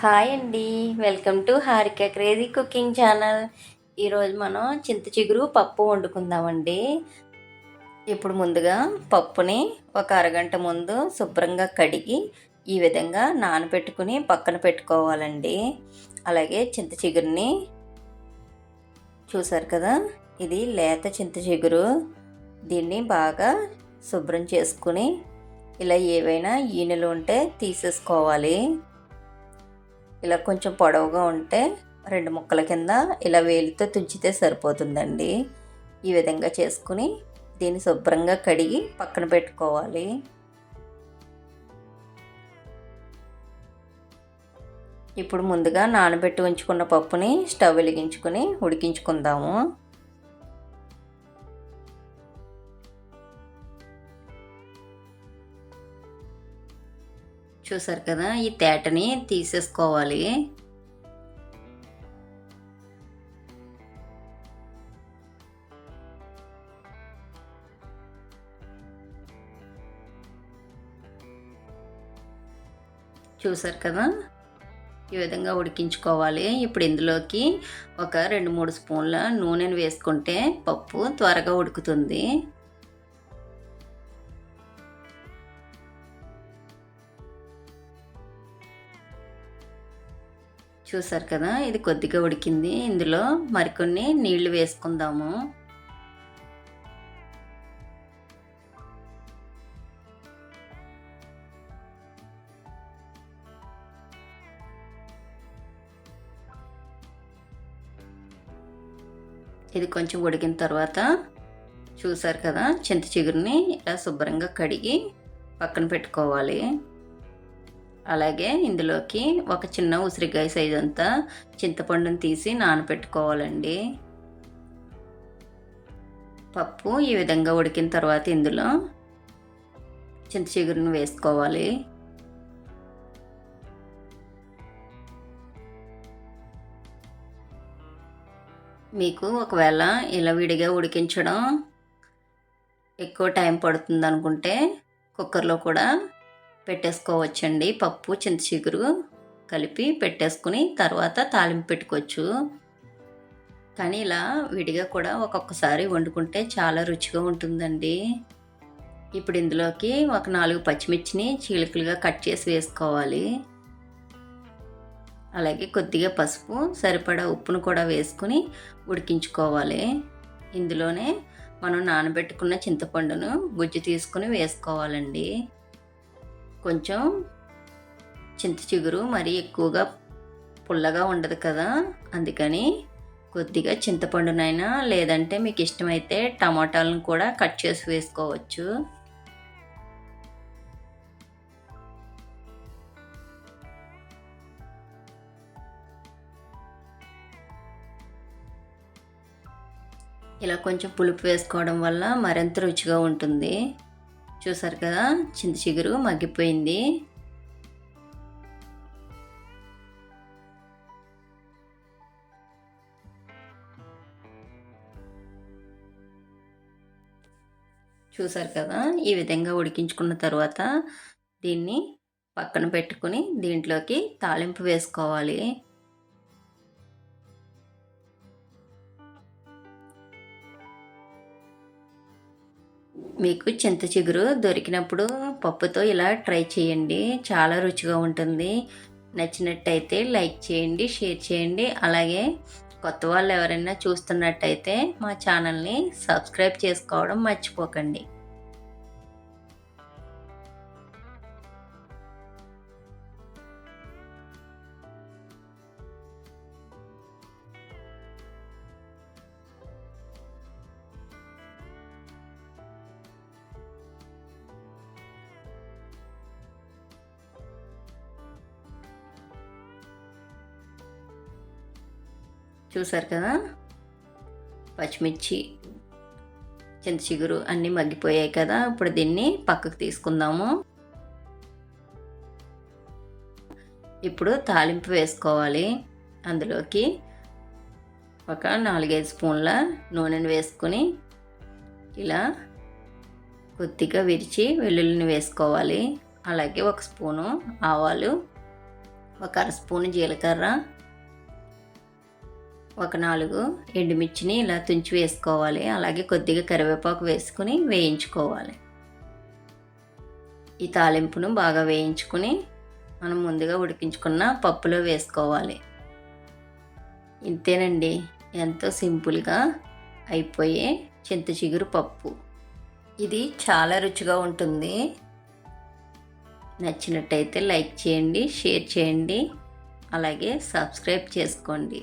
Hi అండి. Welcome to Harika crazy cooking channel. ఈరోజు మనం చింత చిగురు పప్పు వండుకుందామండి. ఇప్పుడు ముందుగా పప్పుని ఒక అరగంట ముందు శుభ్రంగా కడిగి ఈ విధంగా నానబెట్టుకుని పక్కన పెట్టుకోవాలండి. అలాగే చింత చిగురిని చూసారు కదా? ఇది లేత చింత చిగురు. దీన్ని బాగా శుభ్రం చేసుకుని ఇలా ఏవైనా ఈనెలు ఉంటే తీసేసుకోవాలి. ఇలా కొంచెం పొడవుగా ఉంటే రెండు ముక్కల కింద ఇలా వేలితో తుంచితే సరిపోతుందండి. ఈ విధంగా చేసుకుని దీన్ని శుభ్రంగా కడిగి పక్కన పెట్టుకోవాలి. ఇప్పుడు ముందుగా నానబెట్టి ఉంచుకున్న పప్పుని స్టవ్ వెలిగించుకుని ఉడికించుకుందాము. చూసారు కదా ఈ తేటని తీసేసుకోవాలి. చూసారు కదా ఈ విధంగా ఉడికించుకోవాలి. ఇప్పుడు ఇందులోకి ఒక రెండు మూడు స్పూన్ల నూనెను వేసుకుంటే పప్పు త్వరగా ఉడుకుతుంది. చూసారు కదా ఇది కొద్దిగా ఉడికింది. ఇందులో మరికొన్ని నీళ్ళు వేసుకుందాము. ఇది కొంచెం ఉడికిన తర్వాత చూసారు కదా చింత చిగురిని ఇలా శుభ్రంగా కడిగి పక్కన పెట్టుకోవాలి. అలాగే ఇందులోకి ఒక చిన్న ఉసిరికాయ సైజ్ అంతా చింతపండుని తీసి నానబెట్టుకోవాలండి పప్పు ఈ విధంగా ఉడికిన తర్వాత ఇందులో చింత చిగురును వేసుకోవాలి. మీకు ఒకవేళ ఇలా విడిగా ఉడికించడం ఎక్కువ టైం పడుతుంది అనుకుంటే కుక్కర్లో కూడా పెట్టేసుకోవచ్చండి. పప్పు చింత చిగురు కలిపి పెట్టేసుకుని తర్వాత తాలింపు పెట్టుకోవచ్చు. కానీ ఇలా విడిగా కూడా ఒక్కొక్కసారి వండుకుంటే చాలా రుచిగా ఉంటుందండి. ఇప్పుడు ఇందులోకి ఒక నాలుగు పచ్చిమిర్చిని చీలికలుగా కట్ చేసి వేసుకోవాలి. అలాగే కొద్దిగా పసుపు సరిపడా ఉప్పును కూడా వేసుకుని ఉడికించుకోవాలి. ఇందులోనే మనం నానబెట్టుకున్న చింతపండును గుజ్జు తీసుకుని వేసుకోవాలండి. కొంచెం చింత చిగురు మరీ ఎక్కువగా పుల్లగా ఉండదు కదా. అందుకని కొద్దిగా చింతపండునైనా లేదంటే మీకు ఇష్టమైతే టమాటాలను కూడా కట్ చేసి వేసుకోవచ్చు. ఇలా కొంచెం పులుపు వేసుకోవడం వల్ల మరింత రుచిగా ఉంటుంది. చూసారు కదా చింత చిగురు మగ్గిపోయింది. చూసారు కదా ఈ విధంగా ఉడికించుకున్న తర్వాత దీన్ని పక్కన పెట్టుకుని దీంట్లోకి తాలింపు వేసుకోవాలి. మీకు చింత చిగురు దొరికినప్పుడు పప్పుతో ఇలా ట్రై చేయండి. చాలా రుచిగా ఉంటుంది. నచ్చినట్టయితే లైక్ చేయండి షేర్ చేయండి. అలాగే కొత్త వాళ్ళు ఎవరైనా చూస్తున్నట్టయితే మా ఛానల్ని సబ్స్క్రైబ్ చేసుకోవడం మర్చిపోకండి. చూసారు కదా? పచ్చిమిర్చి చింత చిగురు అన్నీ మగ్గిపోయాయి కదా? ఇప్పుడు దీన్ని పక్కకు తీసుకుందాము. ఇప్పుడు తాలింపు వేసుకోవాలి. అందులోకి ఒక నాలుగైదు స్పూన్ల నూనెను వేసుకొని ఇలా కొద్దిగా విరిచి వెల్లుల్లిని వేసుకోవాలి. అలాగే ఒక స్పూను ఆవాలు ఒక అర స్పూను జీలకర్ర ఒక నాలుగు ఎండుమిర్చిని ఇలా తుంచి వేసుకోవాలి. అలాగే కొద్దిగా కరివేపాకు వేసుకుని వేయించుకోవాలి. ఈ తాలింపును బాగా వేయించుకుని మనం ముందుగా ఉడికించుకున్న పప్పులో వేసుకోవాలి. ఇంతేనండి. ఎంతో సింపుల్గా అయిపోయే చింత చిగురు పప్పు. ఇది చాలా రుచిగా ఉంటుంది. నచ్చినట్టయితే లైక్ చేయండి షేర్ చేయండి. అలాగే సబ్స్క్రైబ్ చేసుకోండి.